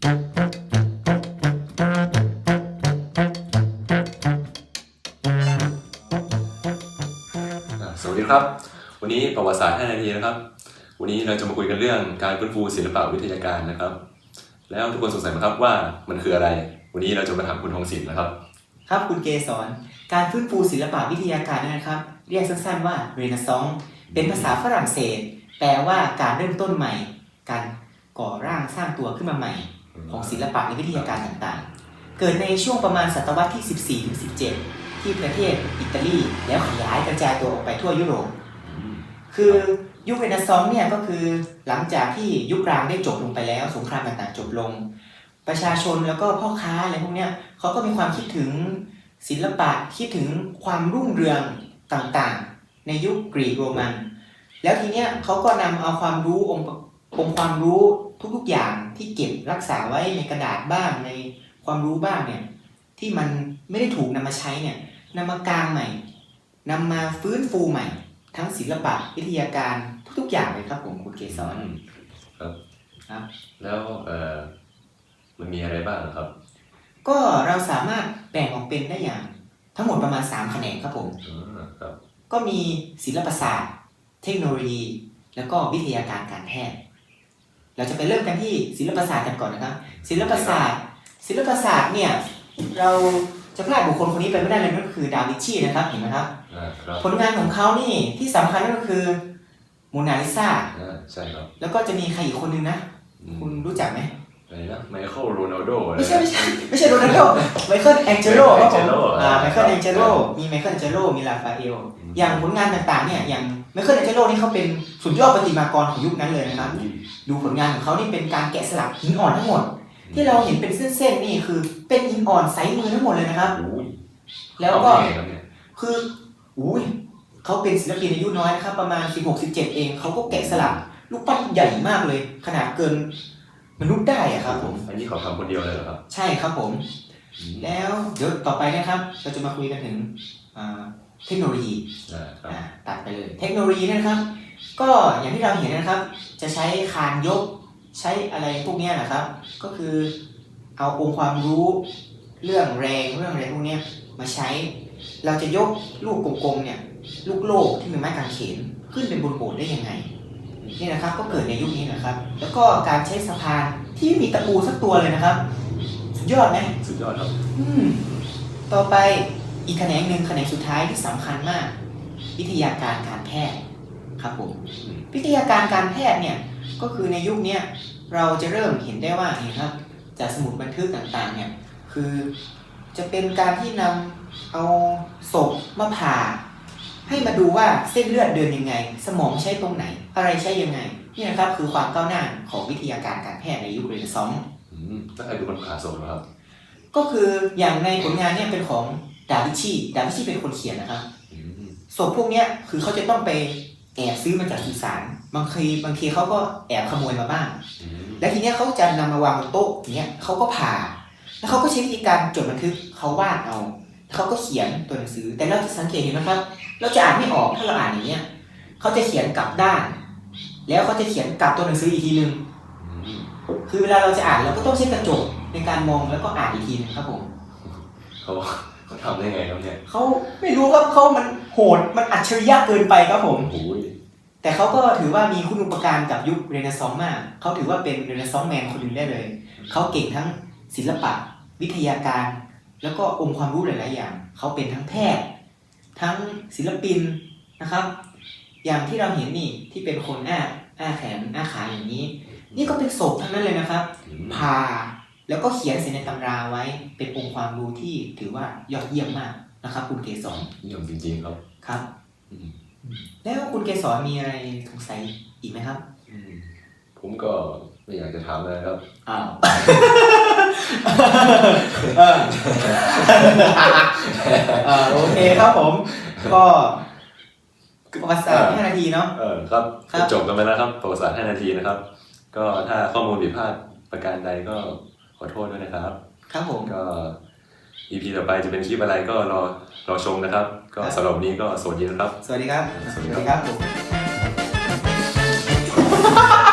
สวัสดีครับ วันนี้ประวัติศาสตร์ 5 นาทีนะครับ วันนี้เราจะมาคุยกันเรื่องการฟื้นฟูศิลปะวิทยาการนะครับ แล้วทุกคนสงสัยไหมครับว่ามันคืออะไร วันนี้เราจะมาถามคุณทองศิลป์นะครับ ครับคุณเกสรการฟื้นฟูศิลปะวิทยาการนะครับ เรียกสั้นๆว่าเรเนซองส์เป็นภาษาฝรั่งเศส แปลว่าการเริ่มต้นใหม่ การก่อร่างสร้างตัวขึ้นมาใหม่ ของศิลปะและวิทยาการต่างๆ เกิดในช่วงประมาณศตวรรษที่ 14-17 ที่ประเทศอิตาลีแล้วขยายกระจายตัวออกไปทั่วยุโรป คือยุคเรเนซองส์เนี่ยก็คือหลังจากที่ยุคกลางได้จบลงไปแล้วสงครามต่างๆ จบลง ประชาชนแล้วก็พ่อค้าอะไรพวกเนี้ยเขาก็มีความคิดถึงศิลปะคิดถึงความรุ่งเรืองต่างๆ ในยุคกรีกโรมัน แล้วทีเนี้ยเขาก็นำเอาความรู้องค์ องค์ความรู้ทุกๆอย่างที่เก็บรักษาไว้ในกระดาษบ้างในความรู้บ้างเนี่ยที่มันไม่ได้ถูกนำมาใช้เนี่ยนำมากางใหม่นำมาฟื้นฟูใหม่ ทั้งศิลปะวิทยาการทุกๆอย่างเลยครับผมคุณเกศรครับครับแล้วเอ่อมันมีอะไรบ้างครับ ก็เราสามารถแบ่งออกเป็นได้อย่าง ทั้งหมดประมาณ3แขนงครับผมอืมครับก็มีศิลปศาสตร์ เทคโนโลยี แล้วก็วิทยาการการแพทย์ เราจะไปเริ่มกันที่ศิลปศาสตร์กันก่อนนะครับ ศิลปศาสตร์ ศิลปศาสตร์เนี่ยเราจะพลาดบุคคลคนนี้ไปไม่ได้เลยนั่นก็คือดาวินชีนะครับเห็นไหมครับ อ่าครับผลงานของเขานี่ที่สำคัญนั่นก็คือโมนาลิซาอ่าใช่ครับแล้วก็จะมีใครอีกคนนึงนะ อืมคุณรู้จักไหม อะไรนะไมเคิลโรนัลโดไม่ใช่ไม่ใช่ไม่ใช่โรนัลโดไมเคิลแองเจโลครับผม Michelangelo อ่าไมเคิลอ่าแองเจโลมีไมเคิลแองเจโลมีลาฟาเอลอืมอย่างผลงานต่างๆเนี่ยอย่างไมเคิลแองเจโลนี่เขาเป็นสุดยอดประติมากรของยุคนั้นเลยนะครับ ดูผลงานของเขานี่เป็นการแกะสลักหินอ่อนทั้งหมด ที่เราเห็นเป็นเส้นๆนี่คือ เป็นหินอ่อนใสมือทั้งหมดเลยนะครับอุ้ยแล้วก็เอาได้ไงครับเนี่ยคืออุ้ยเขาเป็นศิลปินอายุน้อยนะครับประมาณ 16-17 เองเขาก็แกะสลักลูกปั้นใหญ่มากเลย ขนาดเกิน มนุษย์ได้อะครับผม อันนี้เขาทำคนเดียวเลยเหรอครับ ใช่ครับผมอืมแล้วเดี๋ยวต่อไปนะครับเราจะมาคุยกันถึงอ่าเทคโนโลยีอ่าครับอ่าตัดไปเลย เทคโนโลยีนะครับ ก็อย่างที่เราเห็นนะครับ จะใช้คานยกใช้อะไรพวกเนี้ยนะครับ ก็คือเอาองค์ความรู้เรื่องแรงเรื่องอะไรพวกเนี้ยมาใช้ เราจะยกลูกกลมๆเนี่ยลูกโลกที่เป็นไม้กางเขนขึ้นเป็นบนโบสถ์ได้ยังไง นี่นะครับก็เกิดในยุคนี้นะครับ แล้วก็การใช้สะพานที่ไม่มีตะปูสักตัวเลยนะครับสุดยอดไหมสุดยอดครับอืมต่อไปอีกแขนงหนึ่งแขนงสุดท้ายที่สำคัญมาก วิทยาการการแพทย์ครับผมอืมวิทยาการการแพทย์เนี่ยก็คือในยุคเนี้ยเราจะเริ่มเห็นได้ว่านี่ครับจากสมุดบันทึกต่างๆเนี่ยคือจะเป็นการที่นำเอาศพมาผ่า ให้มาดูว่าเส้นเลือดเดินยังไง สมองใช้ตรงไหน อะไรใช้ยังไงนี่นะครับคือความก้าวหน้าของวิทยาการการแพทย์ในยุคเรเนซองส์อืมแล้วใครเป็นคนผ่าศพเหรอครับ ก็คืออย่างในผลงานเนี่ยเป็นของดาวินชีดาวินชีเป็นคนเขียนนะครับอืมศพพวกเนี้ยคือเขาจะต้องไปแอบซื้อมาจากสุสานบางทีบางทีเขาก็แอบขโมยมาบ้าง อืมและทีเนี้ยเขาจะนำมาวางบนโต๊ะอย่างเงี้ยเขาก็ผ่า แล้วเขาก็ใช้วิธีการจดบันทึกเขาวาดเอาแล้ว เขาก็เขียนตัวหนังสือ แต่เราจะสังเกตเห็นนะครับ เราจะอ่านไม่ออกถ้าเราอ่านอย่างเงี้ยเขาจะเขียนกลับด้าน แล้วเขาจะเขียนกลับตัวหนังสืออีกทีนึงอืมคือเวลาเราจะอ่านเราก็ต้องใช้กระจกในการมองแล้วก็อ่านอีกทีนึงครับผมเขาเขาทำได้ไงครับเนี่ยเขาไม่รู้ครับเขามันโหดมันอัจฉริยะเกินไปครับผมโอ้ยแต่เขาก็ถือว่ามีคุณอุปการกับยุคเรเนซองส์มาก เขาถือว่าเป็นเรเนซองส์แมนคนหนึ่งได้เลย เขาเก่งทั้งศิลปะ วิทยาการ แล้วก็องค์ความรู้หลาย ๆ อย่าง เขาเป็นทั้งแพทย์ ทั้งศิลปินนะครับ อย่างที่เราเห็นนี่ที่เป็นคนอ้าอ้าแขนอ้าขาอย่างนี้ นี่ก็เป็นศพทั้งนั้นเลยนะครับอืมผ่าแล้วก็เขียนเสียในตำราไว้เป็นองค์ความรู้ที่ถือว่ายอดเยี่ยมมากนะครับ คุณเกศรนิยมจริงๆครับครับอืมแล้วคุณเกศรมีอะไรสงสัยอีกไหมครับอืมผมก็ไม่อยากจะถามอะไรครับอ้าว เออโอเคครับผม ก็ประวัติศาสตร์5นาทีเนาะ เออครับครับ จบกันไปแล้วครับประวัติศาสตร์5นาทีนะครับ ก็ถ้าข้อมูลผิดพลาดประการใดก็ขอโทษด้วยนะครับ ครับผม ก็ EP ต่อไปจะเป็นคลิปอะไรก็รอรอชมนะครับ ก็ครับสำหรับวันนี้ก็สวัสดีนะครับ สวัสดีครับ สวัสดีสครับวัสดีครับ ผม